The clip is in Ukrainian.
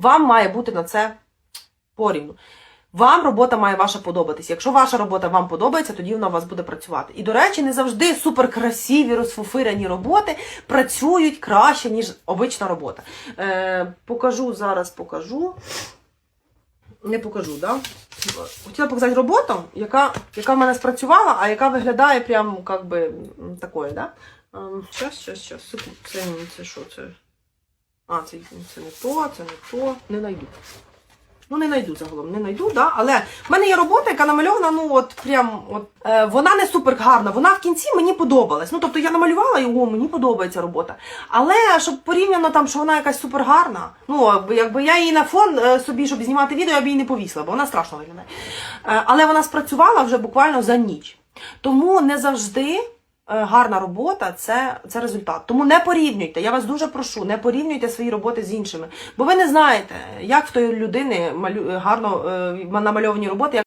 Вам має бути на це порівну. Вам робота має ваша подобатись. Якщо ваша робота вам подобається, тоді вона у вас буде працювати. І, до речі, не завжди суперкрасиві, розфуфирені роботи працюють краще, ніж обична робота. Е, покажу зараз, покажу. Не покажу, да? Хотіла показати роботу, яка, яка в мене спрацювала, а яка виглядає прям как би такою, да? Ем, Щас, щас, щас, секунду. Це, це що це? А, це, це не то, це не то. Не знайду. Ну, не знайду загалом, не знайду, да? але в мене є робота, яка намальована, ну от прям от е, вона не супер гарна. Вона в кінці мені подобалась. Ну тобто я намалювала його, мені подобається робота. Але щоб порівняно там, що вона якась супер гарна, ну якби я її на фон е, собі, щоб знімати відео, я б її не повісила, бо вона страшно виглядає. Е, але вона спрацювала вже буквально за ніч. Тому не завжди. Е, Гарна робота це, це результат. Тому не порівнюйте. Я вас дуже прошу, не порівнюйте свої роботи з іншими. Бо ви не знаєте, як в тої людини малю, гарно е, намальовані роботи,